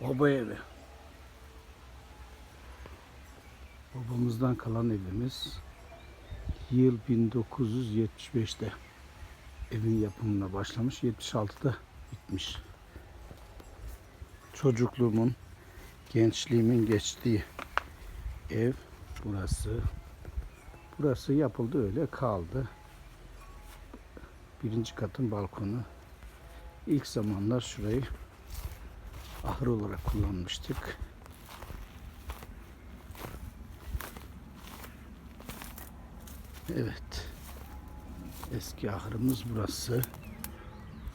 Baba evi. Babamızdan kalan evimiz yıl 1975'te evin yapımına başlamış. 76'da bitmiş. Çocukluğumun, gençliğimin geçtiği ev burası. Burası yapıldı öyle kaldı. Birinci katın balkonu. İlk zamanlar şurayı ahır olarak kullanmıştık. Evet. Eski ahırımız burası.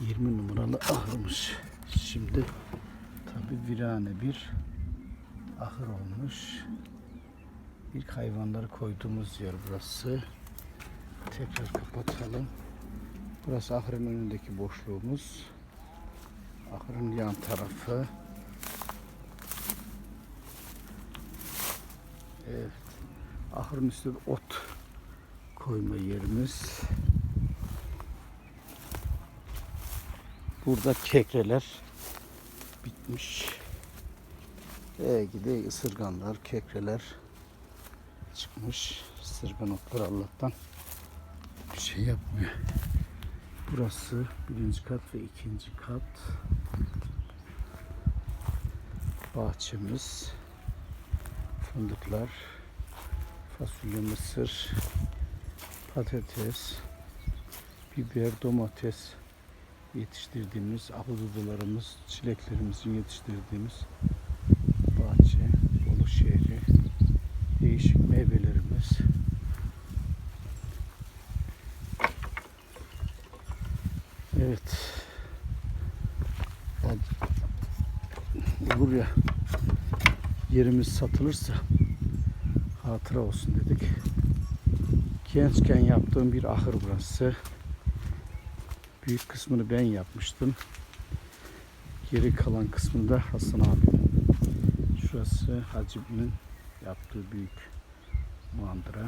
20 numaralı ahırmış. Şimdi tabi virane bir ahır olmuş. İlk hayvanları koyduğumuz yer burası. Tekrar kapatalım. Burası ahırın önündeki boşluğumuz. Ahırın yan tarafı. Evet. Ahırın üstünde ot koyma yerimiz. Burada kekreler bitmiş. E gide ısırganlar, kekreler çıkmış. Isırgan otlar Allah'tan bir şey yapmıyor. Burası birinci kat ve ikinci kat. Bahçemiz. Fındıklar. Fasulye, mısır, patates, biber, domates yetiştirdiğimiz ahududularımız, çileklerimizin yetiştirdiğimiz bahçe, Bolu şehri, değişik meyvelerimiz. Evet. Olur ya yerimiz satılırsa hatıra olsun dedik. Gençken yaptığım bir ahır burası. Büyük kısmını ben yapmıştım. Geri kalan kısmını da Hasan abimin. Şurası Hacıb'in yaptığı büyük mandıra.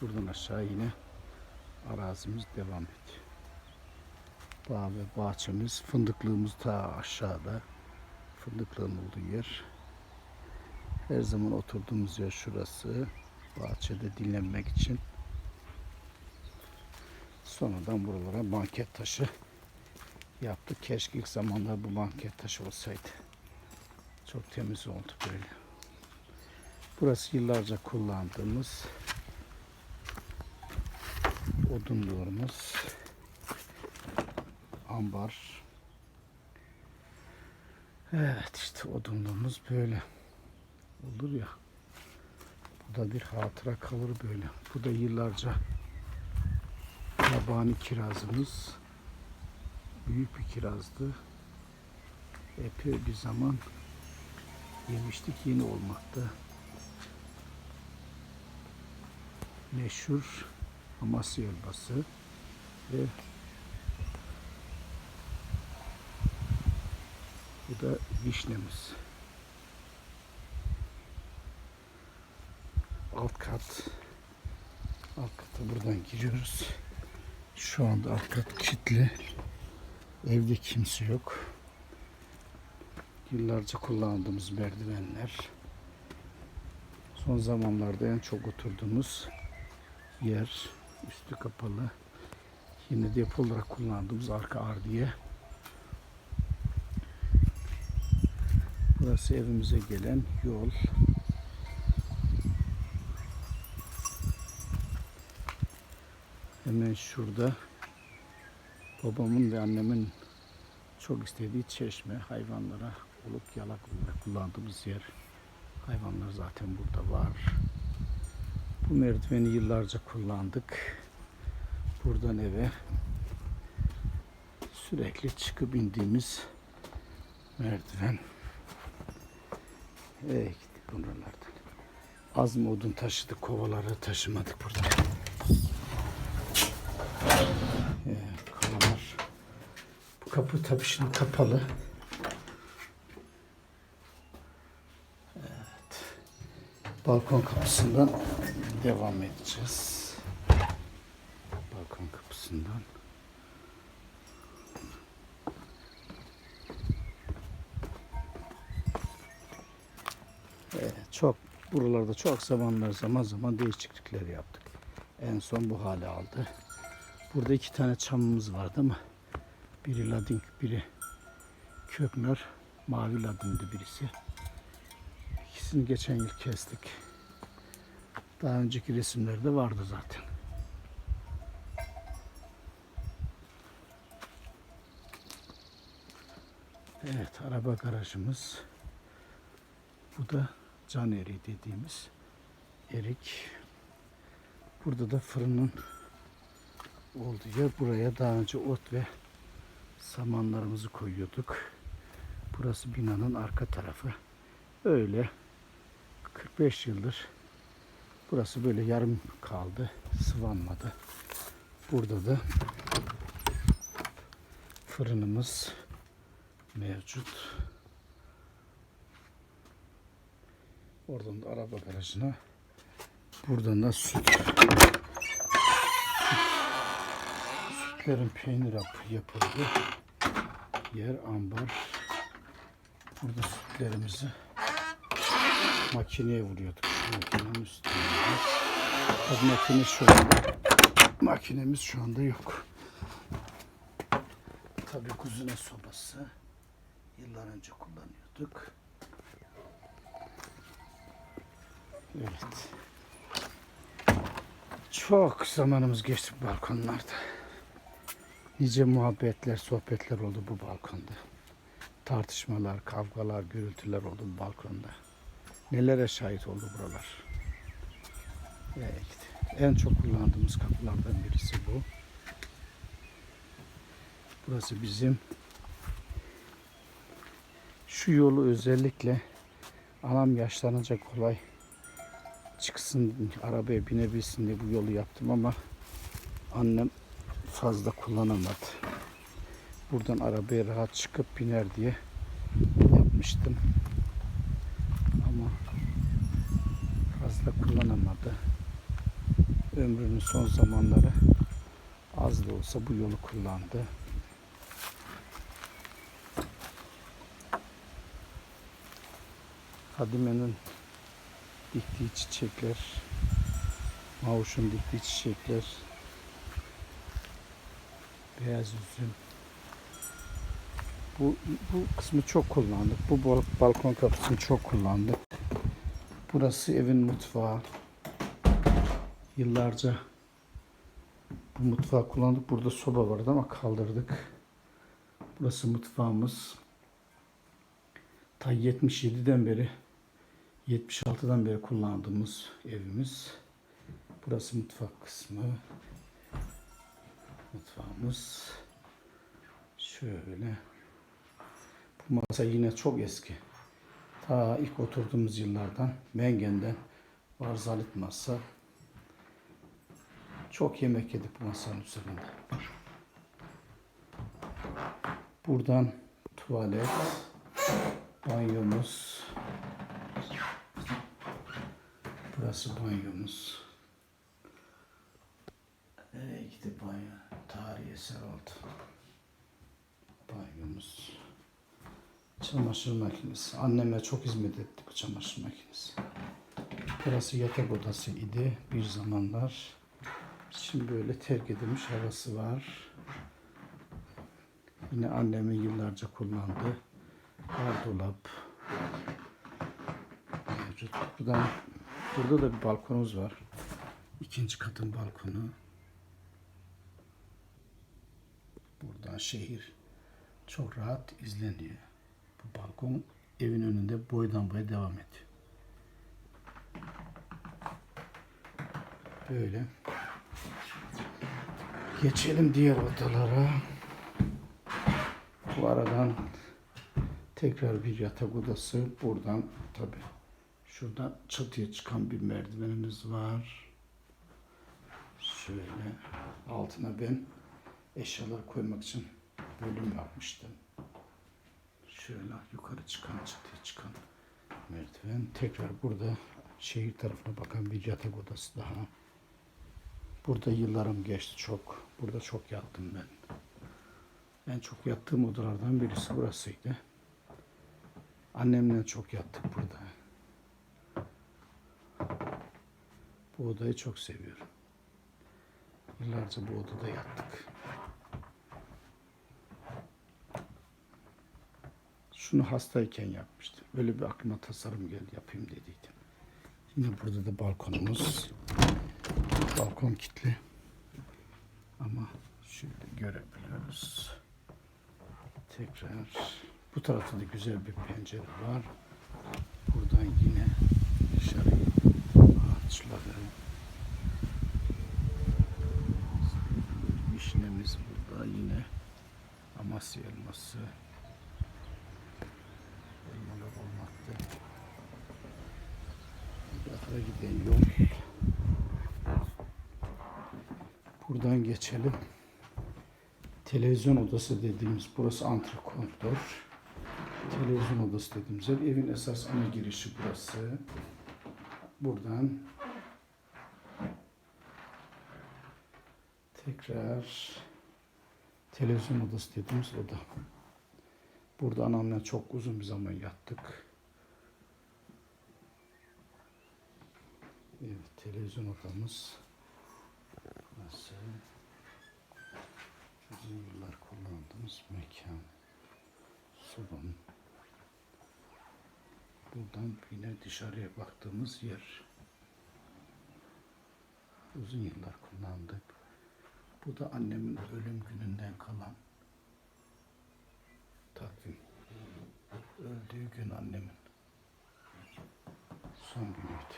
Buradan aşağı yine arazimiz devam ediyor. Bağ bahçemiz, fındıklığımız ta aşağıda. Fındıklığın olduğu yer. Her zaman oturduğumuz yer şurası. Bahçede dinlenmek için. Sonradan buralara banket taşı yaptık. Keşke ilk zamanlar bu banket taşı olsaydı. Çok temiz oldu böyle. Burası yıllarca kullandığımız odunluğumuz. Ambar. Evet işte odunluğumuz böyle olur ya. Bu da bir hatıra kalır böyle. Bu da yıllarca yabani kirazımız. Büyük bir kirazdı. Epey bir zaman yemiştik yeni olmakta. Meşhur Amasya elbası ve bu da vişnemiz. alt kat. Alt kata buradan giriyoruz. Şu anda alt kat kilitli. Evde kimse yok. Yıllarca kullandığımız merdivenler. Son zamanlarda en çok oturduğumuz yer. Üstü kapalı. Yine depo olarak kullandığımız arka ardiye. Burası evimize gelen yol. Hemen şurada babamın ve annemin çok istediği çeşme hayvanlara oluk yalak olarak kullandığımız yer. Hayvanlar zaten burada var. Bu merdiveni yıllarca kullandık. Buradan eve sürekli çıkıp indiğimiz merdiven. Evet buralardan. Az mı odun taşıdık kovaları taşımadık burada. Ee, kalamar. Bu kapı tabii şimdi kapalı. Evet. Balkon kapısından devam edeceğiz. Balkon kapısından. Çok buralarda çok zamanlar zaman zaman değişiklikler yaptık. En son bu hale aldı. Burada iki tane çamımız vardı ama biri lading, biri köknar. Mavi ladindi birisi. İkisini geçen yıl kestik. Daha önceki resimlerde vardı zaten. Evet, araba garajımız. Bu da can eriği dediğimiz erik. Burada da fırının olduğu yer. Buraya daha önce ot ve samanlarımızı koyuyorduk. Burası binanın arka tarafı. Öyle 45 yıldır burası böyle yarım kaldı. Sıvanmadı. Burada da fırınımız mevcut. Oradan da araba garajına buradan da süt sütlerin peynir yap- yapıldı. Yer ambar. Burada sütlerimizi makineye vuruyorduk. Makinenin üstünde. Tabii makine şu anda makinemiz şu anda yok. Tabii kuzine sobası. Yıllar önce kullanıyorduk. Evet. Çok zamanımız geçti bu balkonlarda. Nice muhabbetler, sohbetler oldu bu balkonda. Tartışmalar, kavgalar, gürültüler oldu bu balkonda. Nelere şahit oldu buralar. Evet. En çok kullandığımız kapılardan birisi bu. Burası bizim şu yolu özellikle anam yaşlanınca kolay çıksın arabaya binebilsin diye bu yolu yaptım ama annem fazla kullanamadı. Buradan arabaya rahat çıkıp biner diye yapmıştım. Ama fazla kullanamadı. Ömrünün son zamanları az da olsa bu yolu kullandı. Fadime'nin diktiği çiçekler, Mavuş'un diktiği çiçekler, beyaz üzüm. Bu, bu kısmı çok kullandık. Bu bal- balkon kapısını çok kullandık. Burası evin mutfağı. Yıllarca bu mutfağı kullandık. Burada soba vardı ama kaldırdık. Burası mutfağımız. Ta 77'den beri 76'dan beri kullandığımız evimiz. Burası mutfak kısmı. Mutfağımız. Şöyle. Bu masa yine çok eski. Ta ilk oturduğumuz yıllardan Mengen'den Varzalit masa. Çok yemek yedik bu masanın üzerinde. Buradan tuvalet, banyomuz, Burası banyomuz. Nereye gitti banyo? Tarihi eser oldu. Banyomuz. Çamaşır makinesi. Anneme çok hizmet etti bu çamaşır makinesi. Burası yatak odası idi bir zamanlar. Şimdi böyle terk edilmiş havası var. Yine annemin yıllarca kullandığı gardırop. Buradan Burada da bir balkonumuz var. İkinci katın balkonu. Buradan şehir çok rahat izleniyor. Bu balkon evin önünde boydan boya devam ediyor. Böyle. Geçelim diğer odalara. Bu aradan tekrar bir yatak odası. Buradan tabii Şuradan çatıya çıkan bir merdivenimiz var. Şöyle altına ben eşyalar koymak için bölüm yapmıştım. Şöyle yukarı çıkan çatıya çıkan merdiven. Tekrar burada şehir tarafına bakan bir yatak odası daha. Burada yıllarım geçti çok. Burada çok yattım ben. En çok yattığım odalardan birisi burasıydı. Annemle çok yattık burada. Bu odayı çok seviyorum. Yıllarca bu odada yattık. Şunu hastayken yapmıştım. Böyle bir aklıma tasarım geldi yapayım dediydim. Yine burada da balkonumuz. Balkon kilitli. Ama şöyle görebiliyoruz. Tekrar bu tarafta da güzel bir pencere var. Buradan yine dışarı ağaçları. Vişnemiz burada yine Amasya elması. Elmalar olmakta. Bakara giden yol. Buradan geçelim. Televizyon odası dediğimiz burası antrekontör. Televizyon odası dediğimiz ev. Evin esas ana girişi burası. Buradan tekrar televizyon odası dediğimiz oda. Burada anamla çok uzun bir zaman yattık. Evet, televizyon odamız. Burası. Uzun yıllar kullandığımız mekan. Salon. Buradan yine dışarıya baktığımız yer. Uzun yıllar kullandık. Bu da annemin ölüm gününden kalan takvim. Öldüğü gün annemin son günüydü.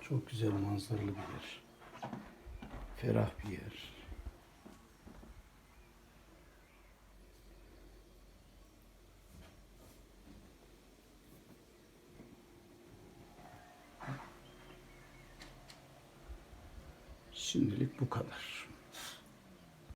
Çok güzel manzaralı bir yer. Ferah bir yer.